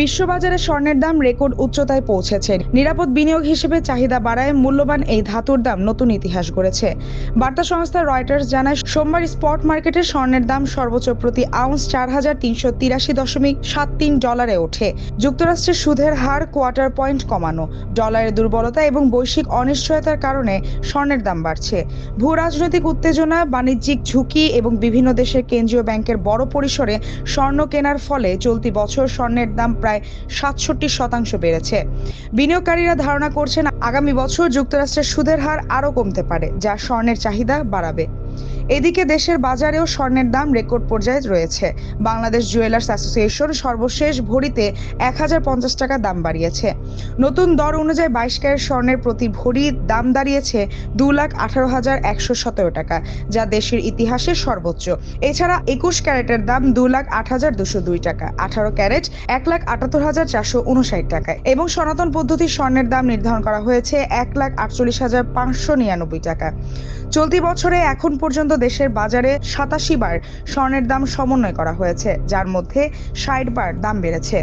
বিশ্ববাজারে স্বর্ণের দাম রেকর্ড উচ্চতায় পৌঁছেছে। নিরাপদ বিনিয়োগ হিসেবে চাহিদা বাড়ায় মূল্যবান এই ধাতুর দাম নতুন ইতিহাস গড়েছে। বার্তা সংস্থা রয়টার্স জানায়, সোমবার স্পট মার্কেটে স্বর্ণের দাম সর্বোচ্চ প্রতি আউন্স চার হাজার তিনশো তিরাশি দশমিক সাত তিন ডলারে ওঠে। যুক্তরাষ্ট্রের সুদের হার কোয়ার্টার পয়েন্ট কমানো, ডলারের দুর্বলতা এবং বৈশ্বিক অনিশ্চয়তার কারণে স্বর্ণের দাম বাড়ছে। ভূ রাজনৈতিক উত্তেজনা, বাণিজ্যিক ঝুঁকি এবং বিভিন্ন দেশের কেন্দ্রীয় ব্যাংকের বড় পরিসরে স্বর্ণ কেনার ফলে চলতি বছর স্বর্ণের দাম প্রায় সাতষট্টি শতাংশ বেড়েছে। বিনিয়োগকারীরা ধারণা করছেন, আগামী বছর যুক্তরাষ্ট্রের সুদের হার আরও কমতে পারে, যা স্বর্ণের চাহিদা বাড়াবে। এদিকে দেশের বাজারেও স্বর্ণের দাম রেকর্ড পর্যায়ে রয়েছে। বাংলাদেশ জুয়েলার্স অ্যাসোসিয়েশন সর্বশেষ ভরিতে এক হাজার পঞ্চাশ টাকা দাম বাড়িয়েছে। নতুন দর অনুযায়ী বাইশ ক্যারেট স্বর্ণের প্রতি ভরি দাম দাঁড়িয়েছে দু লাখ আঠারো হাজার একশো সতেরো টাকা, যা দেশের ইতিহাসে সর্বোচ্চ। এছাড়া একুশ ক্যারেটের দাম দু লাখ আট হাজার দুশো দুই টাকা, আঠারো ক্যারেট এক লাখ আটাত্তর হাজার চারশো উনষাট টাকা এবং সনাতন পদ্ধতির স্বর্ণের দাম নির্ধারণ করা হয়েছে এক লাখ আটচল্লিশ হাজার পাঁচশো নিরানব্বই টাকা। চলতি বছরে এখন পর্যন্ত দেশের বাজারে সাতাশি বার স্বর্ণের দাম সমন্বয় করা হয়েছে, যার মধ্যে ষাট বার দাম বেড়েছে।